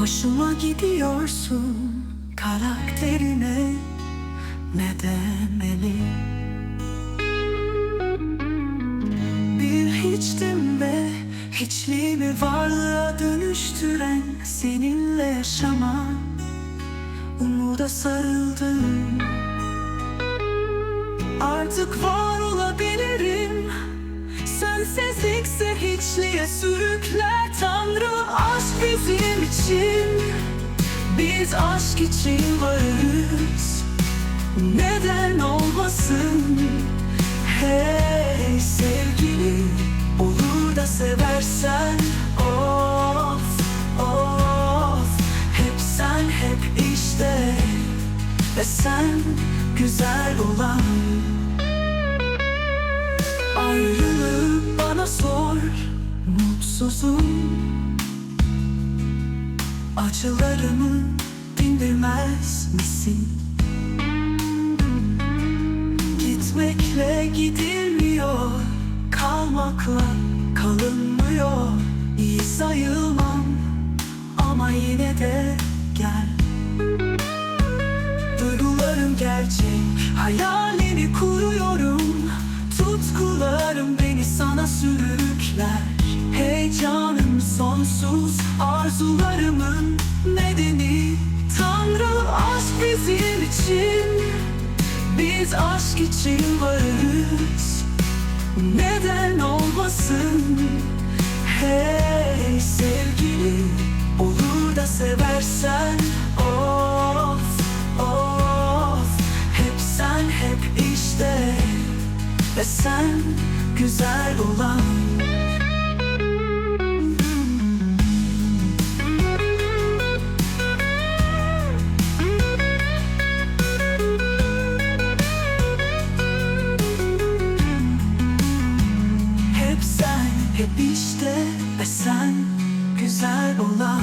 Hoşuma gidiyorsun karakterine. Ne demeli Bir hiçtim ve hiçliğimi varlığa dönüştüren seninle yaşama Umuda sarıldım. Artık var olabilirim. Sensizlikse hiçliğe sürükler Tanrı aşk için Biz aşk için varız. Neden olmasın? Hey sevgili Olur da seversen. Of of. Hep sen hep işte. Ve sen güzel olan. Ayrılığı bana sor Mutsuzum. Acılarımı dindirmez misin? Gitmekle gidilmiyor Kalmakla kalınmıyor. İyi sayılmam Ama yine de gel. Duygularım gerçek Hayalini kuruyorum. Tutkularım beni sana sürükler. Heyecanım sonsuz Arzularımın nedeni için Biz aşk için varız. Neden olmasın? Hey sevgili Olur da seversen. Of of Hep sen hep işte. Ve sen güzel olan ve sen güzel olan